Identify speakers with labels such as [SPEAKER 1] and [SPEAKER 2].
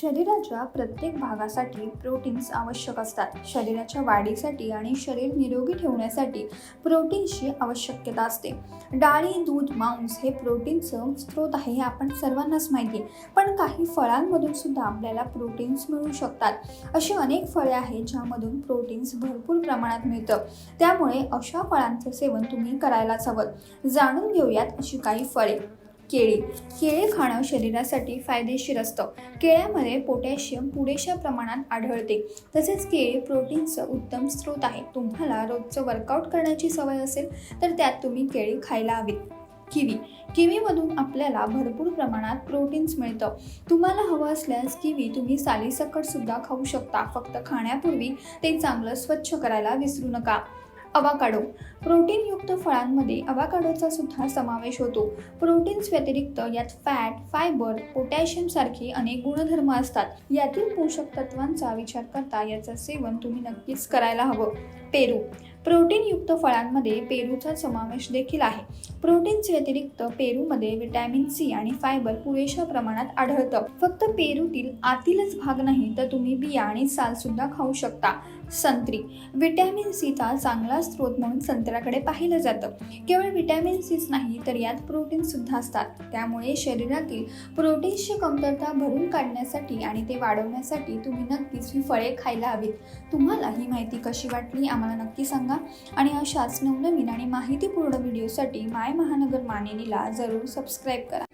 [SPEAKER 1] शरीराच्या प्रत्येक भागासाठी प्रोटीन्स आवश्यक असतात. शरीराच्या वाढीसाठी आणि शरीर निरोगी ठेवण्यासाठी प्रोटीन्सची आवश्यकता असते. डाळी दूध मांस हे प्रोटीनचं स्रोत आहे हे आपण सर्वांनाच माहिती आहे. पण काही फळांमधून सुद्धा आपल्याला प्रोटीन्स मिळू शकतात. अशी अनेक फळे आहेत ज्यामधून प्रोटीन्स भरपूर प्रमाणात मिळतं. त्यामुळे अशा फळांचं सेवन तुम्ही करायलाच हवं. जाणून घेऊयात अशी काही फळे. केळी. केळी खाणं शरीरासाठी फायदेशीर असतं. केळ्यामध्ये पोटॅशियम पुरेशा प्रमाणात आढळते. तसेच केळी प्रोटीनचं उत्तम स्रोत आहे. तुम्हाला रोजचं वर्कआउट करण्याची सवय असेल तर त्यात तुम्ही केळी खायला हवीत. किवी. किवीमधून आपल्याला भरपूर प्रमाणात प्रोटीन्स मिळतं. तुम्हाला हवं असल्यास किवी तुम्ही सालीसकट सुद्धा खाऊ शकता. फक्त खाण्यापूर्वी ते चांगलं स्वच्छ करायला विसरू नका. अवाकाडो. प्रोटीनयुक्त फळांमध्ये अवाकाडोचा सुद्धा समावेश होतो. प्रोटीन्स व्यतिरिक्त यात फॅट फायबर पोटॅशियम सारखे अनेक गुणधर्म असतात. यातील पोषक तत्वांचा विचार करता याचं सेवन तुम्ही नक्कीच करायला हवं. पेरू. प्रोटीनयुक्त फळांमध्ये पेरूचा समावेश देखील आहे. प्रोटीनचे व्यतिरिक्त पेरूमध्ये विटॅमिन सी आणि फायबर पुरेशा प्रमाणात आढळतं. फक्त पेरूतील आतीलच भाग नाही तर तुम्ही बिया आणि सालसुद्धा खाऊ शकता. संत्री. विटॅमिन सीचा चांगला स्रोत म्हणून संत्र्याकडे पाहिलं जातं. केवळ विटॅमिन सीच नाही तर यात प्रोटीनसुद्धा असतात. त्यामुळे शरीरातील प्रोटीन्सची कमतरता भरून काढण्यासाठी आणि ते वाढवण्यासाठी तुम्ही नक्कीच ही फळे खायला हवीत. तुम्हाला ही माहिती कशी वाटली आम्हाला आम्हाला नक्की सांगा. आणि अशाच नवनवीन आणि माहितीपूर्ण व्हिडिओसाठी माय महानगर मानिनीला जरूर सबस्क्राईब करा.